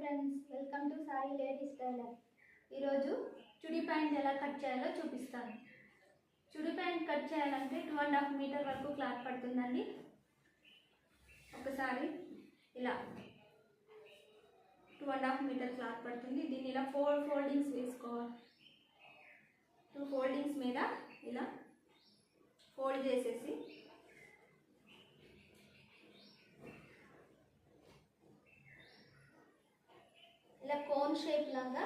Friends welcome to Sai ladies tailor ఈరోజు chudi pant ఎలా cut చేయాలో చూపిస్తాను. చుడి ప్యాంట్ కట్ చేయాలంటే టూ అండ్ హాఫ్ మీటర్ వరకు క్లాత్ పడుతుందండి. ఒకసారి ఇలా two and half metre cloth పడుతుంది. దీన్ని ఇలా ఫోర్ ఫోల్డింగ్స్ వేసుకోవాలి. టూ ఫోల్డింగ్స్ మీద ఇలా ఫోల్డ్ చేసేసి రౌండ్ కోన్ షేప్ లాగా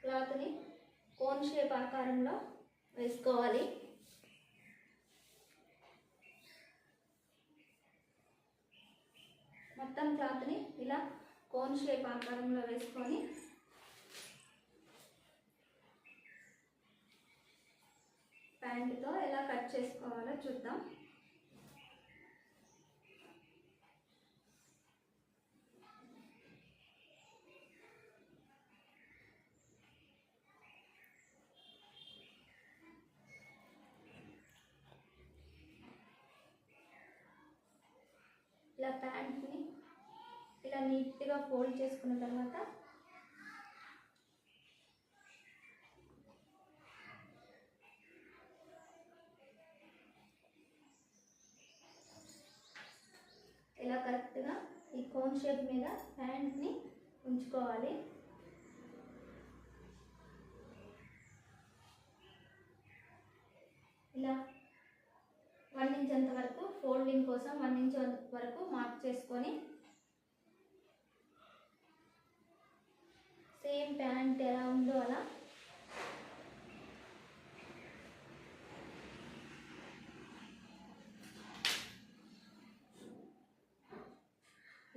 క్లాత్ని కోన్ షేప్ ఆకారంలో వేసుకోవాలి. మొత్తం క్లాత్ని ఇలా కోన్ షేప్ ఆకారంలో వేసుకొని ప్యాంటుతో ఎలా కట్ చేసుకోవాలో చూద్దాం ఇలా ప్యాంట్ని ఇలా నీట్గా ఫోల్డ్ చేసుకున్న తర్వాత ఇలా కరెక్ట్గా ఈ కోన్ షేప్ మీద ప్యాంట్ని ఉంచుకోవాలి. ఇలా వన్ ఇంచ్ అంత వరకు ఫోల్డింగ్ కోసం వన్ ఇంచ్ వరకు మార్క్ చేసుకొని సేమ్ ప్యాంట్ ఎలా ఉందో అలా.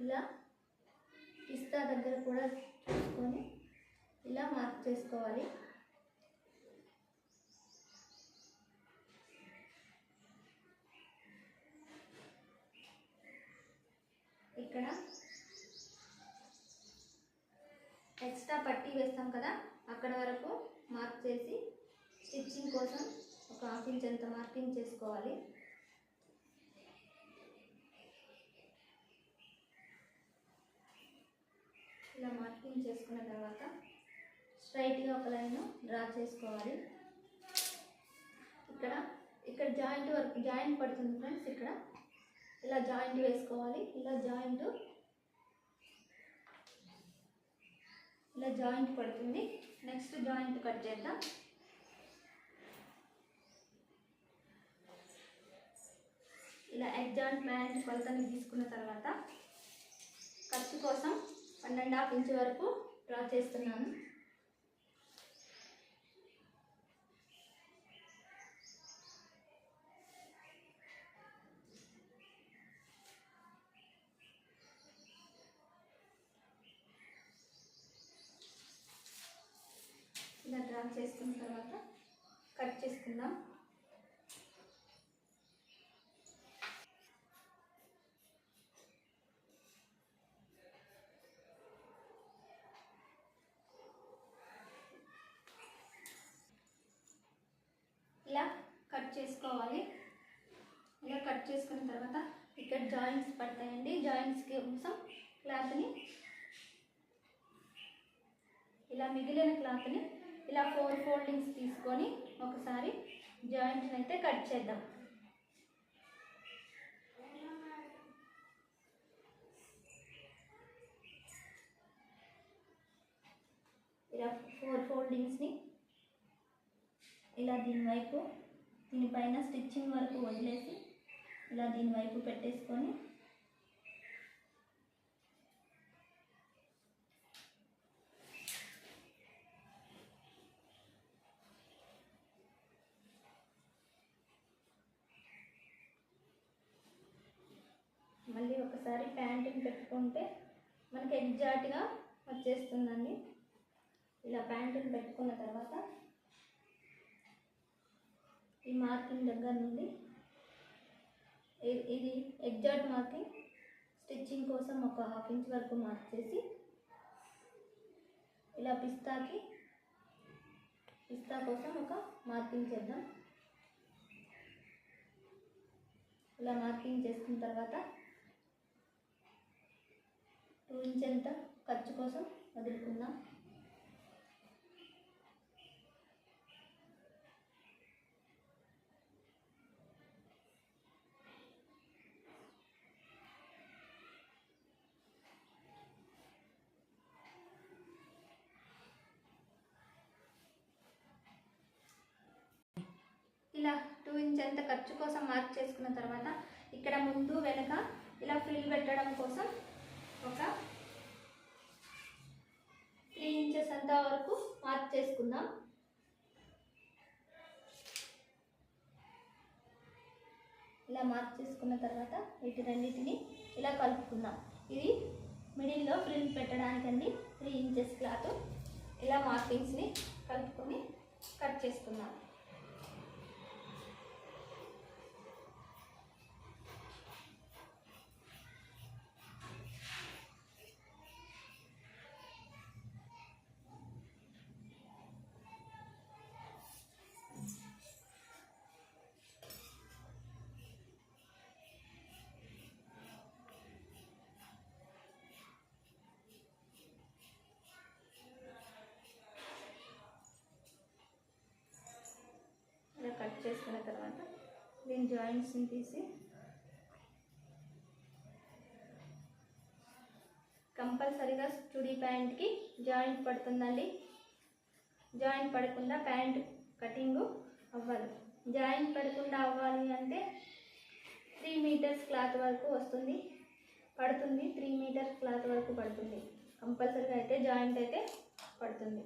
ఇలా పిస్తా దగ్గర కూడా చూసుకొని ఇలా మార్క్ చేసుకోవాలి. ఇక్కడ పట్టీ వేస్తాం కదా అక్కడ వరకు మార్క్ చేసి స్టిచ్చింగ్ కోసం ఒక హాఫ్ ఇంచ్ అంత మార్కింగ్ చేసుకోవాలి. ఇలా మార్కింగ్ చేసుకున్న తర్వాత స్ట్రైట్గా ఒక లైన్ డ్రా చేసుకోవాలి. ఇక్కడ ఇక్కడ జాయింట్ వరకు జాయింట్ పడుతుంది ఫ్రెండ్స్ ఇక్కడ. ఇలా జాయింట్ వేసుకోవాలి ఇలా జాయింట్ ఇలా జాయింట్ పడుతుంది. నెక్స్ట్ జాయింట్ కట్ చేద్దాం. ఇలా ఎగ్జాయింట్ ప్యాంట్ కొలతని తీసుకున్న తర్వాత ఖర్చు కోసం పన్నెండు హాఫ్ ఇంచ్ వరకు డ్రా చేస్తున్నాను. చేసుకున్న తర్వాత కట్ చేసుకుందాం. ఇలా కట్ చేసుకోవాలి. ఇలా కట్ చేసుకున్న తర్వాత ఇక్కడ జాయింట్స్ పడతాయండి. జాయింట్స్కి కోసం క్లాత్ని ఇలా మిగిలిన క్లాత్ని ఇలా ఫోర్ ఫోల్డింగ్స్ తీసుకొని ఒకసారి జాయింట్ని అయితే కట్ చేద్దాం. ఇలా ఫోర్ ఫోల్డింగ్స్ని ఇలా దీని వైపు దీనిపైన స్టిచ్చింగ్ వరకు వదిలేసి ఇలా దీని వైపు పెట్టేసుకొని మళ్ళీ ఒకసారి ప్యాంటింగ్ పెట్టుకుంటే మనకి ఎగ్జాక్ట్గా వచ్చేస్తుందండి. ఇలా ప్యాంటింగ్ పెట్టుకున్న తర్వాత ఈ మార్కింగ్ దగ్గర నుండి ఇది ఎగ్జాక్ట్ మార్కింగ్ స్టిచ్చింగ్ కోసం ఒక హాఫ్ ఇంచ్ వరకు మార్క్ చేసి ఇలా పిస్తాకి పిస్తా కోసం ఒక మార్కింగ్ చేద్దాం. ఇలా మార్కింగ్ చేసుకున్న తర్వాత టూ ఎంత ఖర్చు కోసం వదులుకుందాం. ఇలా టూ ఇంచ్ ఎంత ఖర్చు కోసం మార్క్ చేసుకున్న తర్వాత ఇక్కడ ముందు వెనక ఇలా ఫ్రిల్ పెట్టడం కోసం ఒక త్రీ ఇంచెస్ అంత వరకు మార్క్ చేసుకుందాం. ఇలా మార్క్ చేసుకున్న తర్వాత వీటి రెండింటిని ఇలా కలుపుకుందాం. ఇది మిడిల్లో ఫ్రిల్ పెట్టడానికండి త్రీ ఇంచెస్ క్లాత్ ఇలా మార్కింగ్స్ని కలుపుకొని కట్ చేసుకుందాం. చేసుకున్న తర్వాత దీని జాయింట్స్ని తీసి కంపల్సరీగా చుడీ ప్యాంట్కి జాయింట్ పడుతుందండి. జాయింట్ పడకుండా ప్యాంట్ కటింగ్ అవ్వాలి జాయింట్ పడకుండా అవ్వాలి అంటే త్రీ మీటర్స్ క్లాత్ వరకు వస్తుంది. పడుతుంది త్రీ మీటర్స్ క్లాత్ వరకు పడుతుంది. కంపల్సరీగా అయితే జాయింట్ అయితే పడుతుంది.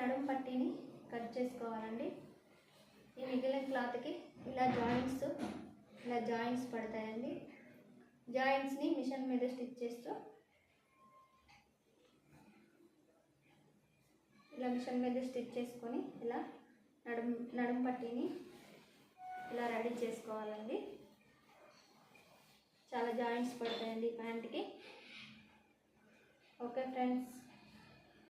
ఇలా నడుం పట్టీని కట్ చేసుకోవాలండి. ఈ మిగిలిన క్లాత్కి ఇలా జాయింట్స్ ఇలా జాయింట్స్ పడతాయండి. జాయింట్స్ని మిషన్ మీద స్టిచ్ చేస్తూ ఇలా మిషన్ మీద స్టిచ్ చేసుకొని ఇలా నడుం నడుం పట్టీని ఇలా రెడీ చేసుకోవాలండి. చాలా జాయింట్స్ పడతాయండి ప్యాంట్కి. Okay friends.